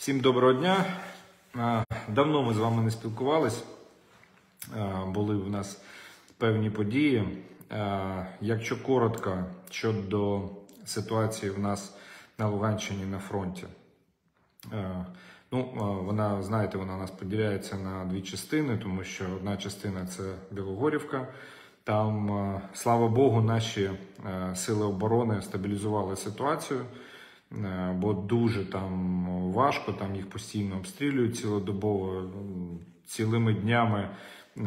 Всім доброго дня. Давно ми з вами не спілкувались. Були в нас певні події. Якщо коротко щодо ситуації в нас на Луганщині на фронті. Ну, вона, знаєте, вона у нас поділяється на дві частини, тому що одна частина це Білогорівка. Там, слава Богу, наші сили оборони стабілізували ситуацію, бо дуже там важко, там їх постійно обстрілюють цілодобово, цілими днями е,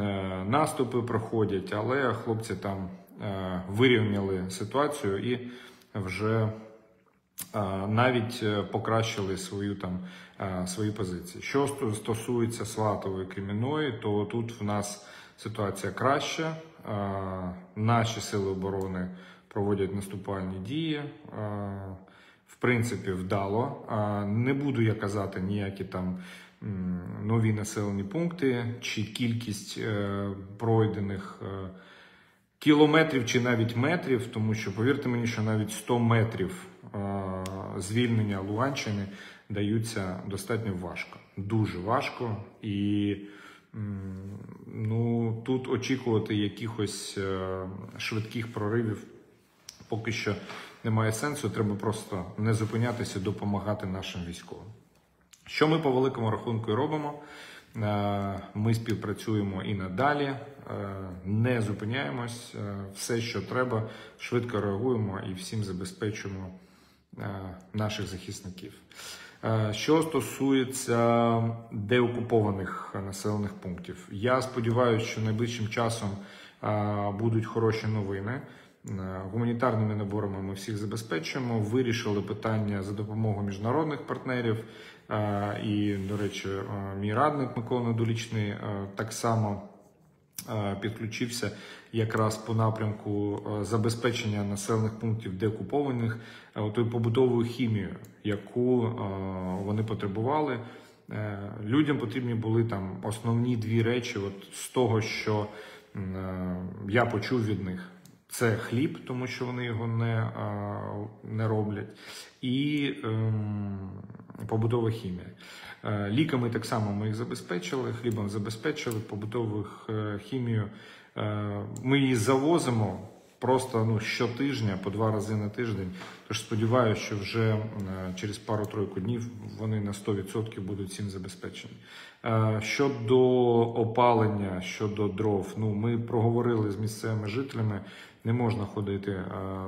наступи проходять, але хлопці там е, вирівняли ситуацію і вже навіть е, покращили свою там е, свої позиції. Що стосується Сватової Кремінної, то тут в нас ситуація краща. Наші сили оборони проводять наступальні дії. В принципі, вдало. Не буду я казати ніякі там нові населені пункти чи кількість е, пройдених. е, кілометрів чи навіть метрів, тому що повірте мені, що навіть 100 метрів е, звільнення Луганщини даються достатньо важко, дуже важко. І ну, тут очікувати якихось швидких проривів поки що немає сенсу. Треба просто не зупинятися, допомагати нашим військовим. Що ми по великому рахунку робимо? Е, Ми співпрацюємо і надалі, е, не зупиняємось. Е, Все, що треба, швидко реагуємо і всім забезпечуємо наших захисників. Що стосується деокупованих населених пунктів, я сподіваюся, що найближчим часом будуть хороші новини. Е, Гуманітарними наборами ми всіх забезпечуємо. Вирішили питання за допомогою міжнародних партнерів. Е, І, до речі, е, мій радник Микола Недолічний так само підключився якраз по напрямку забезпечення населених пунктів деокупованих е, отою побутовою хімією, яку вони потребували. Людям потрібні були там основні дві речі, от з того, що я почув від них. Це хліб, тому що вони його не, не роблять, і ем, побутова хімія. Е, Ліками так само ми їх забезпечили, хлібом забезпечили, побутових е, хімію. Е, Ми її завозимо просто ну, щотижня, по два рази на тиждень. Тож сподіваюся, що вже е, через пару-тройку днів вони на 100% будуть цим забезпечені. Е, Щодо опалення, щодо дров, ну ми проговорили з місцевими жителями. Не можна ходити е,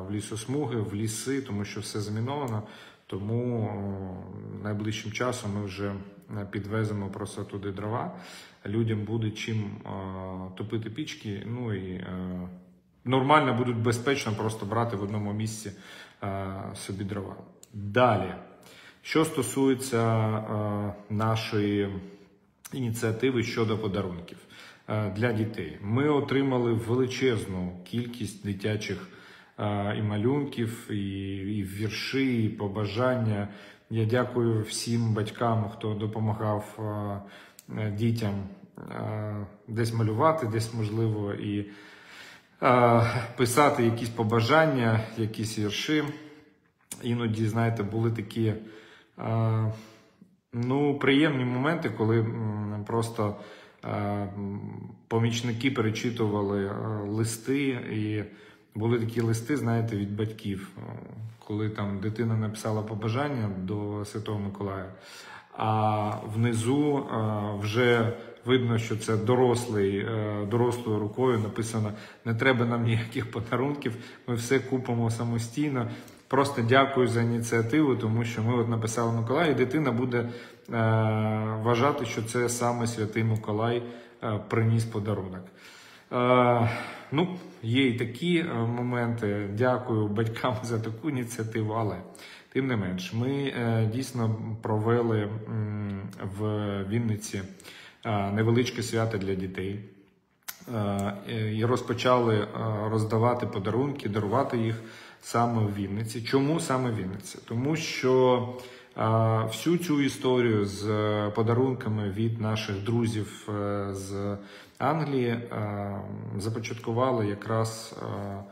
в лісосмуги, в ліси, тому що все заміновано. Тому е, найближчим часом ми вже е, підвеземо просто туди дрова. Людям буде чим топити пічки. Ну і нормально будуть безпечно просто брати в одному місці собі дрова. Далі, що стосується нашої ініціативи щодо подарунків для дітей, ми отримали величезну кількість дитячих е, і малюнків, і, і вірші, і побажання. Я дякую всім батькам, хто допомагав е, е, дітям е, десь малювати, десь можливо і е, писати якісь побажання, якісь вірші. Іноді, знаєте, були такі е, ну, приємні моменти, коли просто е, помічники перечитували е, листи, і були такі листи, знаєте, від батьків, е, коли там дитина написала побажання до Святого Миколая, а внизу е, вже видно, що це дорослий, е, дорослою рукою написано: не треба нам ніяких подарунків, ми все купимо самостійно. Просто дякую за ініціативу, тому що ми от написали Миколай, і дитина буде е, вважати, що це саме святий Миколай е, приніс подарунок. Е, ну, є і такі е, моменти. Дякую батькам за таку ініціативу, але тим не менш, ми е, дійсно провели м, в Вінниці е, невеличке свято для дітей. Е, і розпочали е, роздавати подарунки, дарувати їх саме в Вінниці. Чому саме в Вінниці? Тому що всю цю історію з подарунками від наших друзів е, з Англії е, започаткували якраз е,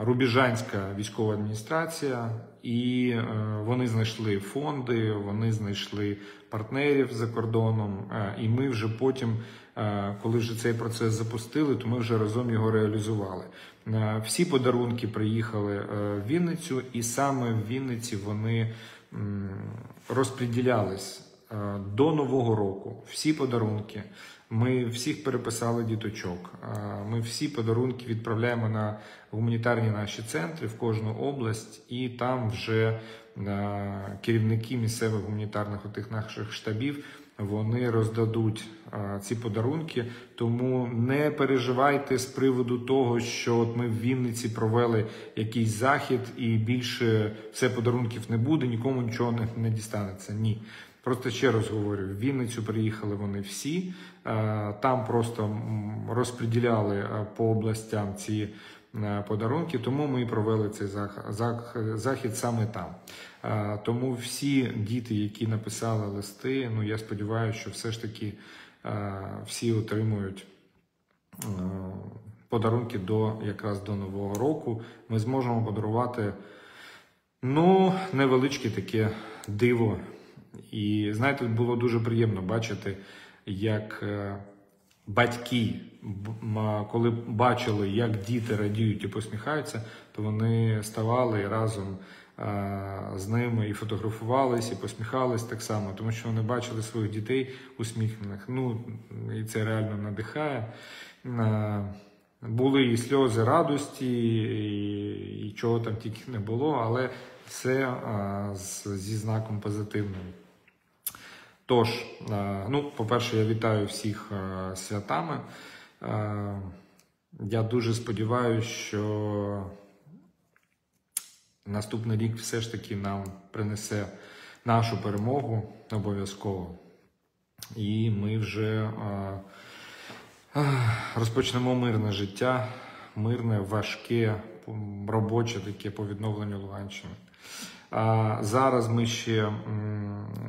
Рубіжанська військова адміністрація, і е, вони знайшли фонди, вони знайшли партнерів за кордоном. е, І ми вже потім, е, коли вже цей процес запустили, то ми вже разом його реалізували. Е, Всі подарунки приїхали е, в Вінницю, і саме в Вінниці вони розподілялись е, до Нового року. Всі подарунки. Ми всіх переписали діточок. Е, Ми всі подарунки відправляємо на гуманітарні наші центри в кожну область, і там вже е, керівники місцевих гуманітарних отих наших штабів вони роздадуть е, ці подарунки. Тому не переживайте з приводу того, що от ми в Вінниці провели якийсь захід, і більше все подарунків не буде, нікому нічого не дістанеться. Ні. Просто ще раз говорю, в Вінницю приїхали вони всі, е, там просто розподіляли е, по областям ці е, подарунки, тому ми і провели цей зах- зах- захід саме там. Тому всі діти, які написали листи, ну я сподіваюся, що все ж таки всі отримують подарунки до якраз до Нового року. Ми зможемо подарувати ну, невеличке таке диво. І знаєте, було дуже приємно бачити, як е, батьки, коли бачили, як діти радіють і посміхаються, то вони ставали разом е, з ними і фотографувались, і посміхались так само, тому що вони бачили своїх дітей усміхнених. Ну і це реально надихає. Е, Були і сльози радості, і, і чого там тільки не було, але все е, з, зі знаком позитивним. Тож, е, ну, по-перше, я вітаю всіх е, святами. Е, Я дуже сподіваюся, що наступний рік все ж таки нам принесе нашу перемогу обов'язково. І ми вже розпочнемо мирне життя, мирне, важке, робоче таке по відновленню Луганщини. Зараз ми ще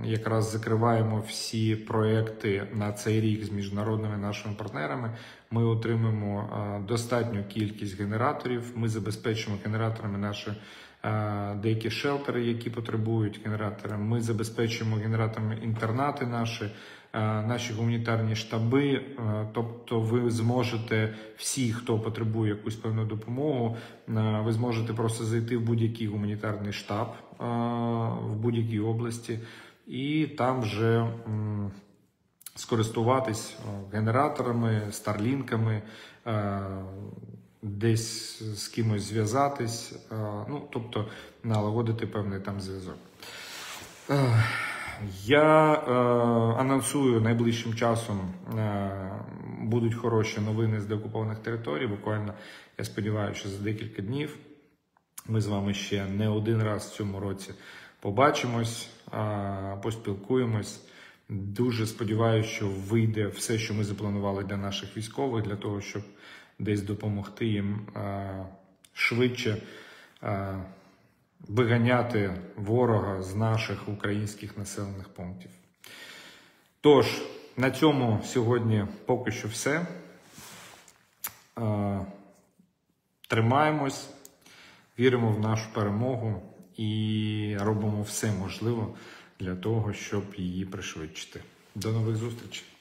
якраз закриваємо всі проекти на цей рік з міжнародними нашими партнерами. Ми отримаємо достатню кількість генераторів. Ми забезпечимо генераторами наші деякі шелтери, які потребують генератора. Ми забезпечимо генераторами інтернати наші. Наші гуманітарні штаби, тобто ви зможете всі, хто потребує якусь певну допомогу, ви зможете просто зайти в будь-який гуманітарний штаб в будь-якій області, і там вже скористуватись генераторами, старлінками, десь з кимось зв'язатись, ну тобто налагодити певний там зв'язок. Я е, анонсую найближчим часом е, будуть хороші новини з деокупованих територій. Буквально я сподіваюся, що за декілька днів ми з вами ще не один раз в цьому році побачимось, е, поспілкуємось. Дуже сподіваюся, що вийде все, що ми запланували для наших військових, для того, щоб десь допомогти їм е, швидше. е, виганяти ворога з наших українських населених пунктів. Тож, на цьому сьогодні поки що все. Е, Тримаємось, віримо в нашу перемогу і робимо все можливе для того, щоб її пришвидшити. До нових зустрічей!